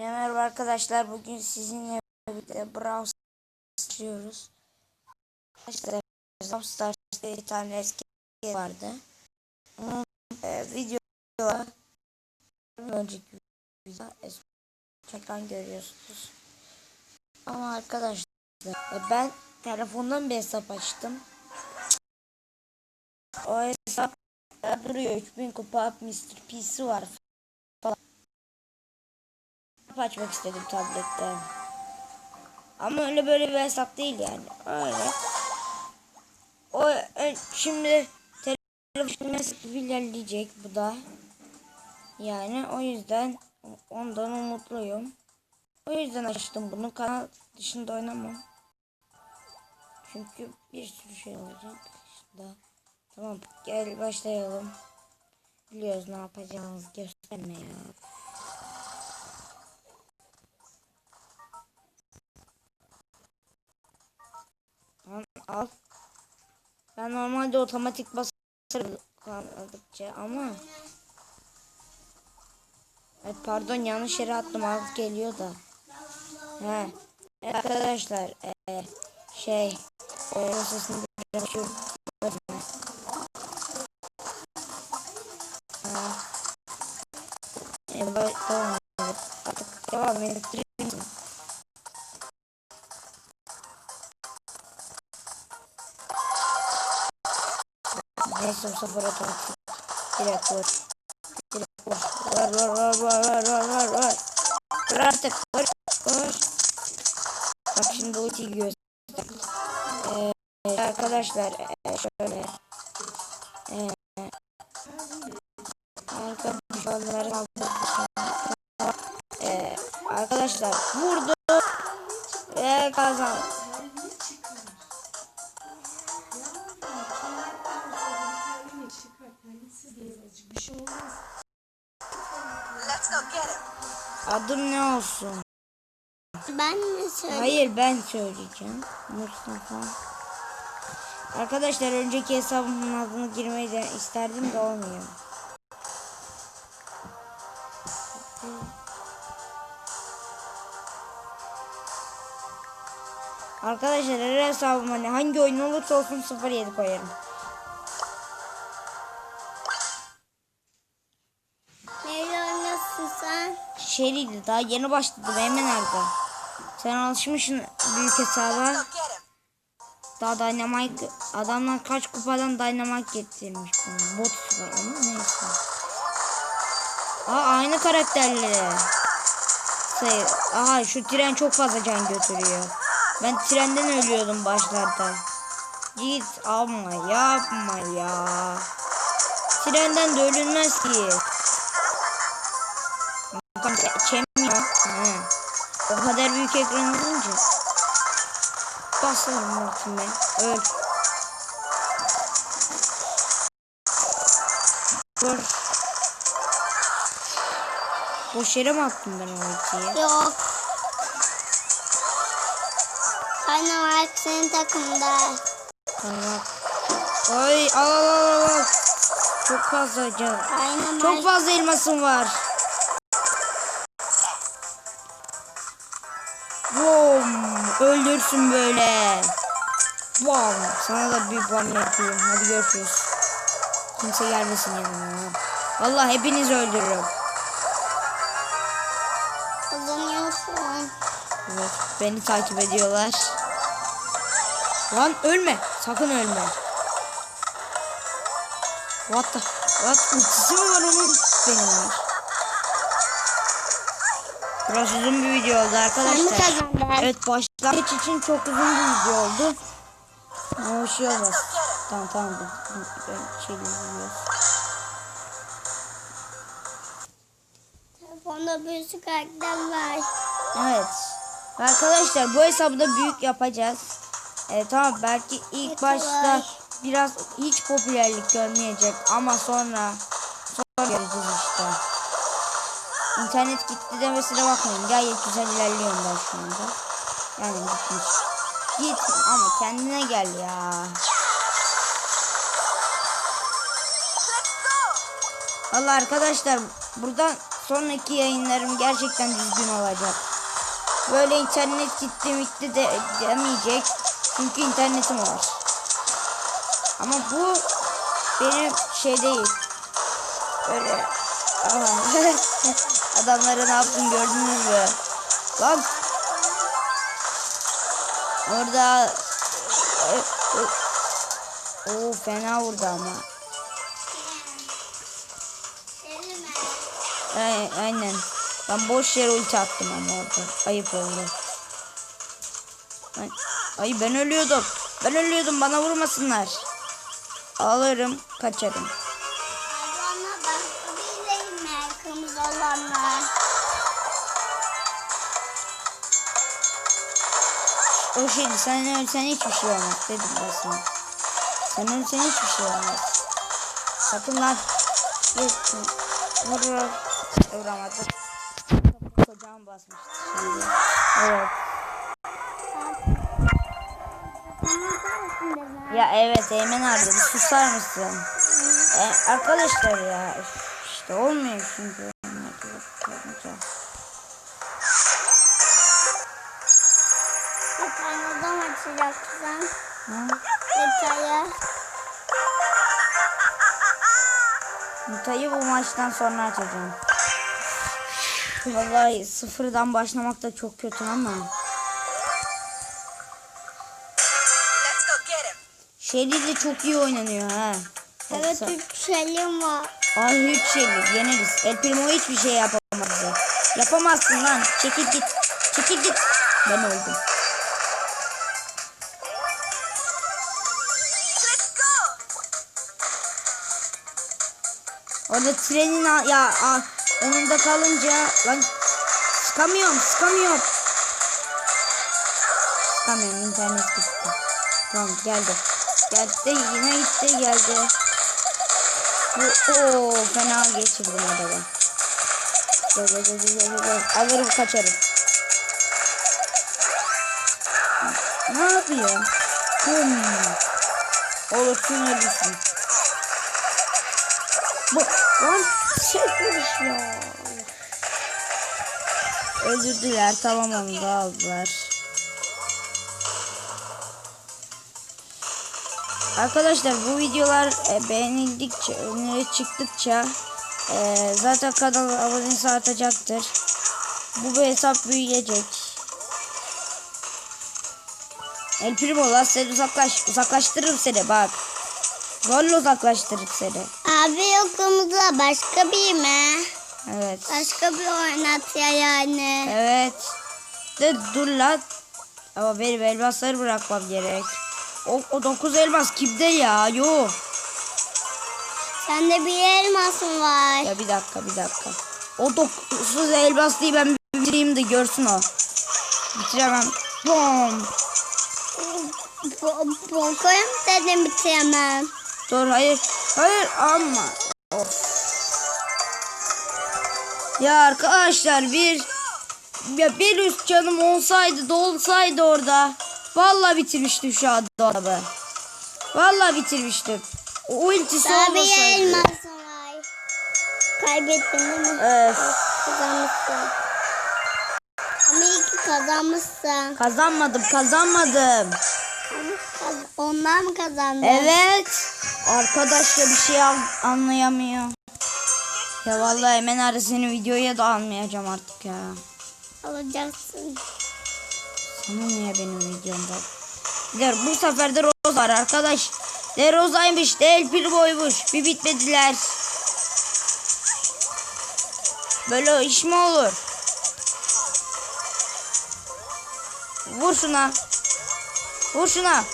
Merhaba arkadaşlar. Bugün sizinle birlikte Brawl Stars izliyoruz. Arkadaşlar Brawl Stars'ta bir tane eski vardı. Onun e, videoda önceki video es- ekran görüyorsunuz. Ama arkadaşlar e, ben telefondan bir hesap açtım. O hesap e, duruyor 3000 kupa Mr. P'si var açmak istedim tablette. Ama öyle böyle bir hesap değil yani. Öyle. O ö- şimdi telefon ilerleyecek bu da. Yani o yüzden ondan umutluyum. O yüzden açtım bunu. Kanal dışında oynamam. Çünkü bir sürü şey olacak. İşte. Tamam gel başlayalım. Biliyoruz ne yapacağımızı gösterme ya. Al. Ben normalde otomatik basarım kalmadıkça ama Ay pardon yanlış yere attım alt geliyor da. He. Arkadaşlar e, şey e, sesini şu. E, tamam. Artık devam ettireyim. Bu sefer otomatik. Direkt vur. Direkt vur. Vur vur vur vur vur vur vur vur. Vur artık vur. Vur. Bak şimdi ultiyi göster. Ee, arkadaşlar e, şöyle. Ee, arkadaşlar ee, arkadaşlar vurdu ve kazandı. Adım ne olsun? Ben mi söyleyeyim? Hayır ben söyleyeceğim. Mustafa. Arkadaşlar önceki hesabımın adını girmeyi de isterdim de olmuyor. Arkadaşlar her hesabıma ne hangi oyun olursa olsun 07 koyarım. Şeriydi daha yeni başladım hemen nerede? Sen alışmışsın büyük hesaba. Daha Dynamite adamlar kaç kupadan Dynamite getirmiş bana. Bot var ama neyse. Aa aynı karakterli. Sayı. Aha şu tren çok fazla can götürüyor. Ben trenden ölüyordum başlarda. Git ama yapma ya. Trenden de ölünmez ki. Bakalım geçemiyor. He. O kadar büyük ekran olunca. Basalım ultime. Öl. Vur. Boş yere mi attım ben o ultiyi? Yok. Dynamite senin takımda. Tamam. Ay al al al al. Çok fazla can. Dynamite. Çok fazla elmasım var. Öldürsün böyle. Bam. Sana da bir bam yapıyorum. Hadi görüşürüz. Kimse gelmesin yanıma. Vallahi hepinizi öldürürüm. Kazanıyorsun. Evet, beni takip ediyorlar. Lan ölme. Sakın ölme. What the? What? Ultisi mi var onun? Benim var. Biraz uzun bir video oldu arkadaşlar. Evet başlangıç için çok uzun bir video oldu. Ama bir şey olmaz. Tamam tamam. Ben şey izliyoruz. Telefonda bir sürü karakter var. Evet. Arkadaşlar bu hesabı da büyük yapacağız. Evet tamam belki ilk Evet, başta kolay. biraz hiç popülerlik görmeyecek ama sonra sonra göreceğiz işte. İnternet gitti demesine bakmayın. Gayet güzel ilerliyorum ben şu anda. Yani gitmiş. Git ama kendine gel ya. Allah arkadaşlar buradan sonraki yayınlarım gerçekten düzgün olacak. Böyle internet gitti mitti de demeyecek. Çünkü internetim var. Ama bu benim şey değil. Böyle Aha. adamlara ne yaptım gördünüz mü? Lan orada o fena vurdu ama. Ay, aynen. Ben boş yere ulti attım ama orada. Ayıp oldu. Ay, ben ölüyordum. Ben ölüyordum bana vurmasınlar. Alırım kaçarım. O şeydi sen ölsen hiçbir şey olmaz dedim ben sana. Sen ölsen hiçbir şey olmaz. Sakın lan. Geçsin. Vurur. Vuramadık. Kocam basmıştı şimdi. Evet. Ya evet Eymen abi susar mısın? E, arkadaşlar ya işte olmuyor çünkü. Ha? Detaya. Mutayı bu maçtan sonra açacağım. Vallahi sıfırdan başlamak da çok kötü ama. Let's go get him. Shelly de çok iyi oynanıyor ha. Evet şeyim var. Ay hiç Shelly yeneriz. El Primo hiçbir şey yapamaz bize. Yapamazsın lan. Çekil git. Çekil git. Ben öldüm. Orada trenin a- ya a- önünde kalınca lan sıkamıyorum sıkamıyorum. Sıkamıyorum internet gitti. Tamam geldi. Geldi yine gitti geldi. Bu o fena geçirdim adamı. Alırım kaçarım. Ne yapıyor? Bum. Olursun ölürsün. Bu lan çekmiş ya. Öldürdüler tamam onu da aldılar. Arkadaşlar bu videolar e, beğenildikçe, öneri çıktıkça e, zaten kanal abonesi artacaktır. Bu bir hesap büyüyecek. El Primo lan seni uzaklaş, uzaklaştırırım seni bak. Zorla uzaklaştırırım seni. Abi yokumuzda başka bir mi? Evet. Başka bir oynat ya yani. Evet. De dur lan. Ama benim elmasları bırakmam gerek. O, o dokuz elmas kimde ya? Yo. Sende bir elmasın var. Ya bir dakika bir dakika. O dokuz elmas değil ben bitireyim de görsün o. Bitiremem. Bom. Bokoyum dedim bitiremem. Dur hayır. Hayır ama. Of. Ya arkadaşlar bir ya bir üst canım olsaydı dolsaydı orada. Vallahi bitirmiştim şu anda adamı. Vallahi bitirmiştim. O ultisi Daha olmasaydı. elmasın var. Kaybettin değil mi? Evet. Kazanmışsın. Ama iyi ki kazanmışsın. Kazanmadım kazanmadım. Kaz- Ondan mı kazandın? Evet. Arkadaş ya bir şey an- anlayamıyor. Ya vallahi hemen ara seni videoya da almayacağım artık ya. Alacaksın. Sana niye benim videomda? Der, bu sefer de Rose var arkadaş. De Rose'aymış değil bir boymuş. Bir bitmediler. Böyle iş mi olur? Vur şuna. Vur şuna.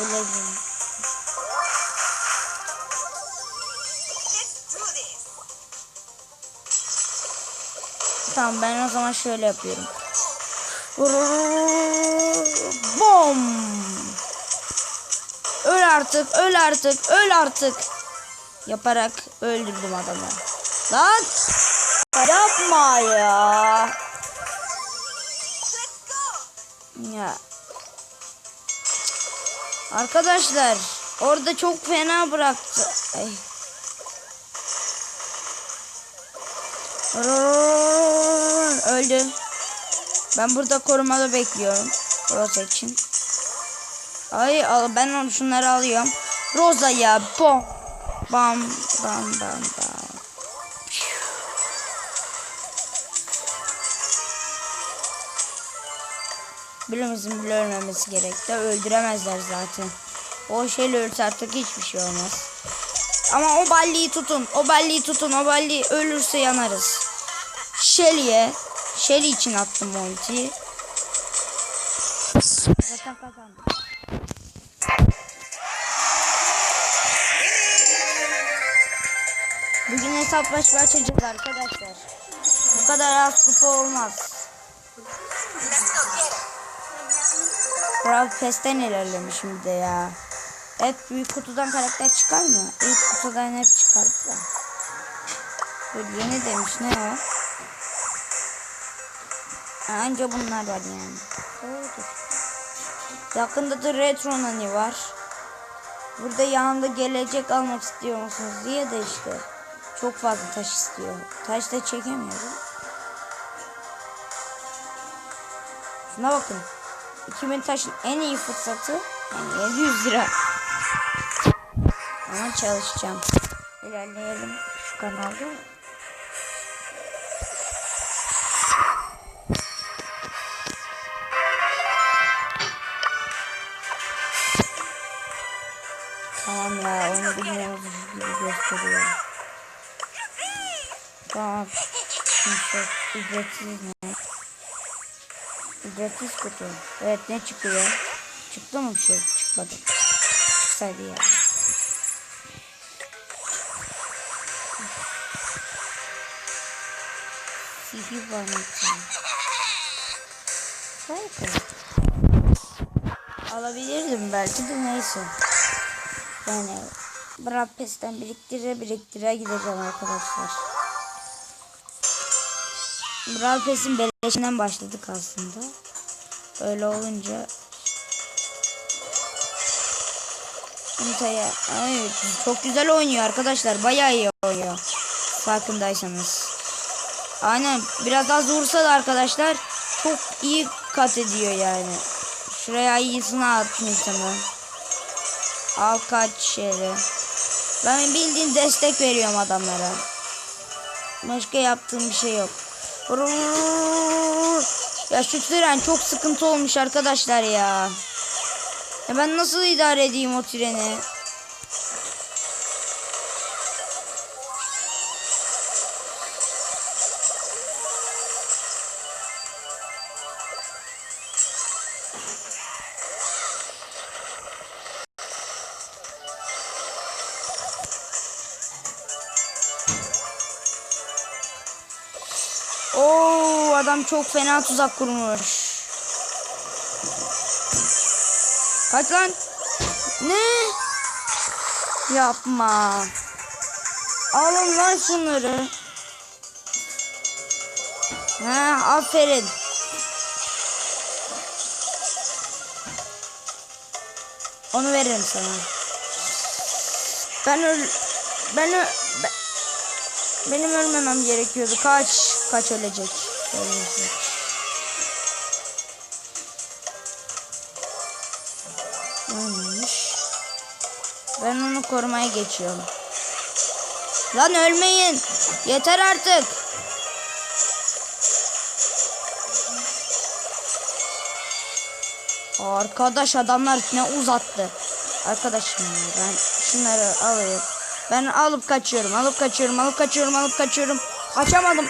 This. Tamam ben o zaman şöyle yapıyorum. Bom. Öl artık, öl artık, öl artık. Yaparak öldürdüm adamı. Lan yapma ya. Ya. Arkadaşlar orada çok fena bıraktı. Ay. Öldü. Ben burada korumada bekliyorum. Rosa için. Ay al ben onu şunları alıyorum. Rosa ya bom. Bam bam bam bam. Birimizin bile ölmemesi gerekti. Öldüremezler zaten. O şeyle ölse artık hiçbir şey olmaz. Ama o balliyi tutun. O balliyi tutun. O balli ölürse yanarız. Shelly'e. Shelly için attım o. Zaten kazandım. Bugün hesaplaşma açacağız arkadaşlar. Bu kadar az kupa olmaz. Brawl Pass'ten ilerlemişim bir de ya. Hep büyük kutudan karakter çıkar mı? İlk kutudan hep çıkar da. Dur yeni demiş ne o? Anca bunlar var yani. Doğrudur. Yakında da Retro Nani var. Burada yanında gelecek almak istiyor musunuz diye de işte. Çok fazla taş istiyor. Taş da çekemiyorum. Şuna bakın. 2000 taşın en iyi fırsatı yani 700 lira. Ama çalışacağım. İlerleyelim şu kanalda. Tamam ya onu bilmiyoruz gibi gösteriyor. Tamam. Ücretsiz ne? Ücretsiz kutu. Evet ne çıkıyor? Çıktı mı bir şey? Çıkmadı. Çıksaydı ya. Sihir var mı? Belki. Alabilirdim belki de neyse. Yani Brad biriktire biriktire gideceğim arkadaşlar. Brad Pest'in 5'inden başladık aslında. Öyle olunca Umutay'a evet, çok güzel oynuyor arkadaşlar. Bayağı iyi oynuyor. Farkındaysanız. Aynen biraz daha zorsa da arkadaşlar çok iyi kat ediyor yani. Şuraya iyisini atmış sanırım. Al kaç şeyleri. Ben bildiğin destek veriyorum adamlara. Başka yaptığım bir şey yok. Ya şu tren çok sıkıntı olmuş arkadaşlar ya. Ya ben nasıl idare edeyim o treni? Adam çok fena tuzak kurmuş. Kaç lan? Ne? Yapma. Alın lan şunları. Ha, aferin. Onu veririm sana. Ben öl ben, ö ben benim ölmemem gerekiyordu. Kaç kaç ölecek. Ölmemiş. Ben onu korumaya geçiyorum. Lan ölmeyin. Yeter artık. Arkadaş adamlar ne uzattı. Arkadaşım ben şunları alayım. Ben alıp kaçıyorum. Alıp kaçıyorum. Alıp kaçıyorum. Alıp kaçıyorum. Kaçamadım.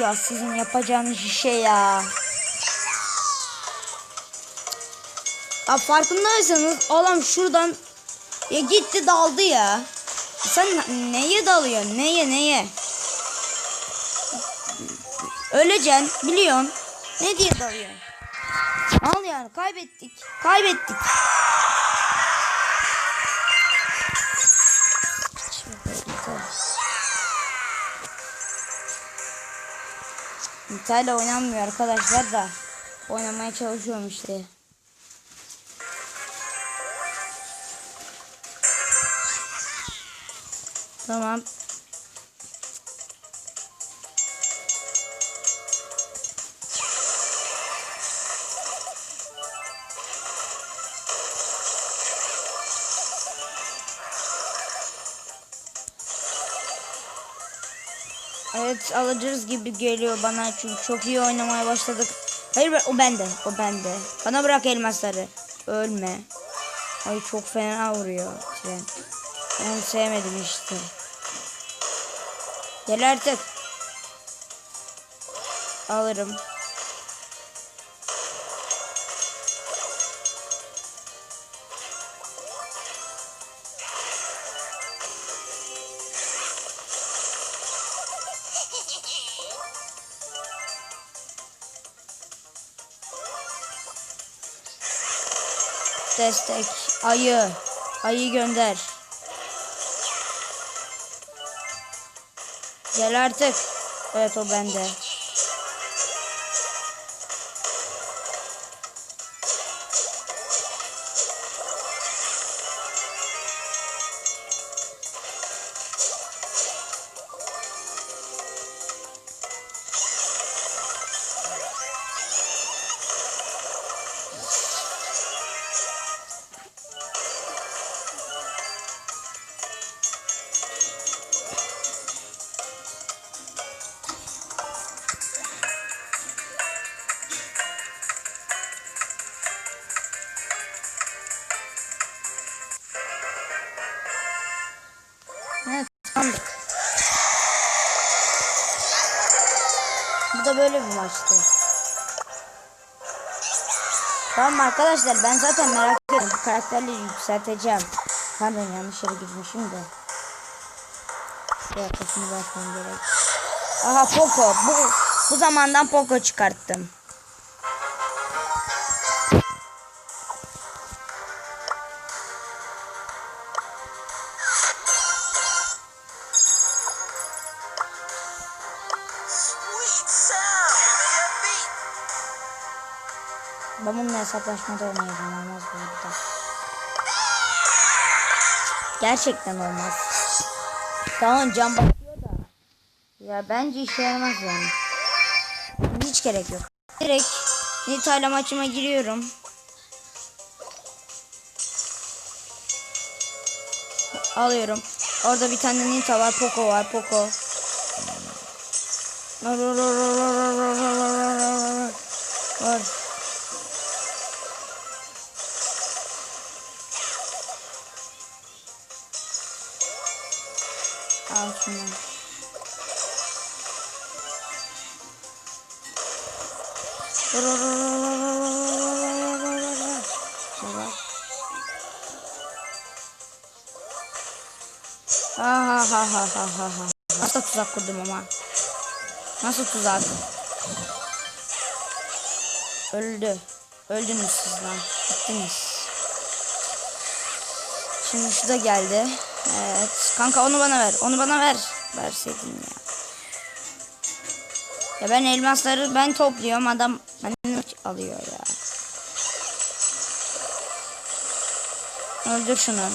Ya sizin yapacağınız şey ya. Ya farkındaysanız adam şuradan ya gitti daldı ya. Sen neye dalıyorsun? Neye neye? Öleceksin biliyorsun. Ne diye dalıyorsun? Al yani kaybettik. Kaybettik. İtalya oynanmıyor arkadaşlar da oynamaya çalışıyorum işte. Tamam. Evet alacağız gibi geliyor bana çünkü çok iyi oynamaya başladık. Hayır o bende o bende. Bana bırak elmasları. Ölme. Ay çok fena vuruyor tren. Onu sevmedim işte. Gel artık. Alırım. Destek. Ayı. Ayı gönder. Gel artık. Evet o bende. Bu da böyle bir maçtı. Tamam arkadaşlar ben zaten merak ediyorum. Bu karakterleri yükselteceğim. Pardon yanlış yere gitmişim de. Bir gerek. Aha Poco. Bu, bu zamandan Poco çıkarttım. Ben bununla hesaplaşmada oynayacağım. Olmaz bu arada. Gerçekten olmaz. Tamam can bakıyor da. Ya bence işe yaramaz yani. Hiç gerek yok. Direkt Nita ile maçıma giriyorum. Alıyorum. Orada bir tane Nita var. Poco var. Poco. Al şunu. Ha. Nasıl tuzak kurdum ama. Nasıl tuzak? Öldü. Öldünüz siz lan. Bittiniz. Şimdi şu da geldi. Evet. Kanka onu bana ver. Onu bana ver. Verseydin ya. Ya ben elmasları ben topluyorum. Adam benden alıyor ya. Öldür şunu.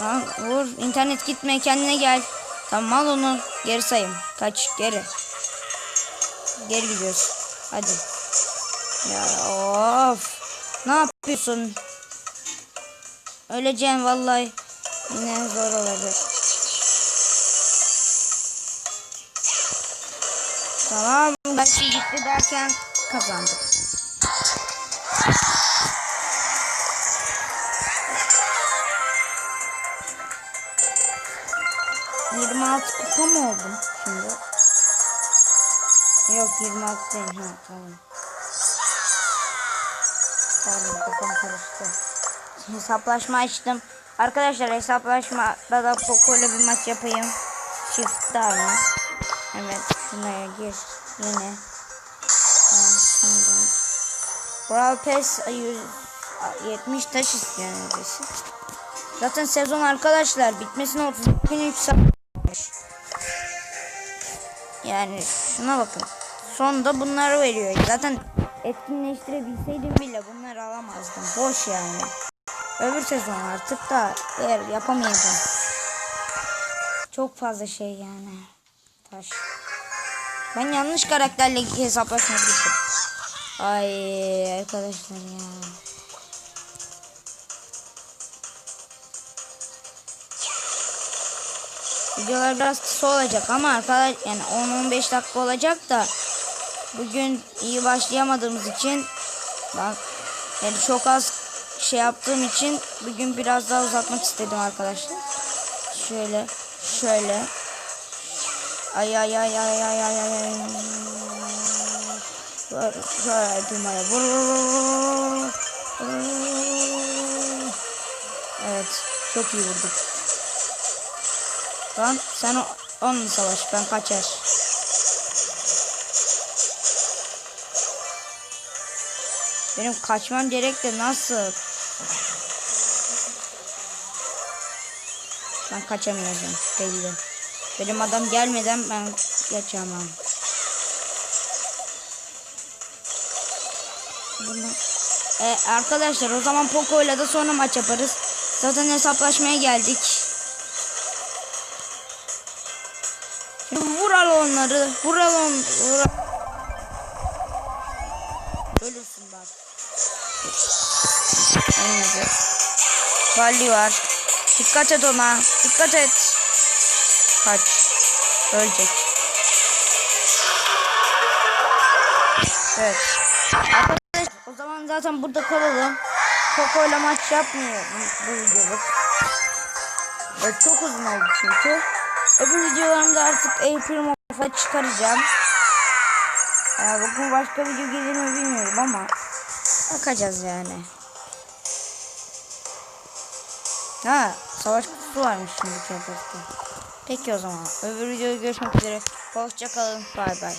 Lan vur. internet gitme kendine gel. Tamam al onu. Geri sayım. Kaç geri. Geri gidiyoruz. Hadi. Ya of. Ne yapıyorsun? Öleceğim vallahi. Yine zor olacak. Tamam. Belki gitti derken kazandık. Yirmi altı kupa mı oldum şimdi? Yok 26 değil. Ha tamam. Pardon kafam karıştı. Hesaplaşma açtım. Arkadaşlar hesaplaşmada da Poco ile bir maç yapayım. Çift mı? Evet şuraya gir. Yine. Tamam. Brawl Pass 170 taş istiyor neredeyse. Zaten sezon arkadaşlar bitmesine 30 gün 3 saat. Yani şuna bakın. Sonunda bunları veriyor. Zaten etkinleştirebilseydim bile bunları alamazdım. Boş yani. Öbür sezon artık da eğer yapamayacağım. Çok fazla şey yani. Taş. Ben yanlış karakterle hesaplaşma girdim. Ay arkadaşlar ya. Videolar biraz kısa olacak ama arkadaş yani 10-15 dakika olacak da bugün iyi başlayamadığımız için ben yani çok az şey yaptığım için bugün biraz daha uzatmak istedim arkadaşlar. Şöyle şöyle. Ay ay ay ay ay ay ay. Şöyle düğmeye vur. Evet. Çok iyi vurduk. Tamam. Sen o, onunla savaş. Ben kaçar. Benim kaçmam gerek de nasıl? Ben kaçamayacağım belli. Benim adam gelmeden ben geçemem. Bunu... Ee, arkadaşlar o zaman Poco ile de sonra maç yaparız. Zaten hesaplaşmaya geldik. Şimdi vural onları. Vural on. Vural. Ölürsün bak. Olmadı. Valli var. Dikkat et ona. Dikkat et. Kaç. Ölecek. Evet. Arkadaşlar o zaman zaten burada kalalım. Poco ile maç yapmıyor bu, videoluk. Evet, çok uzun oldu çünkü. Öbür videolarımda artık April falan çıkaracağım. Ee, bugün başka video gelir mi bilmiyorum ama bakacağız yani. Ha, savaş kutusu varmış şimdi. Peki o zaman. Öbür videoda görüşmek üzere. Hoşçakalın. Bay bay.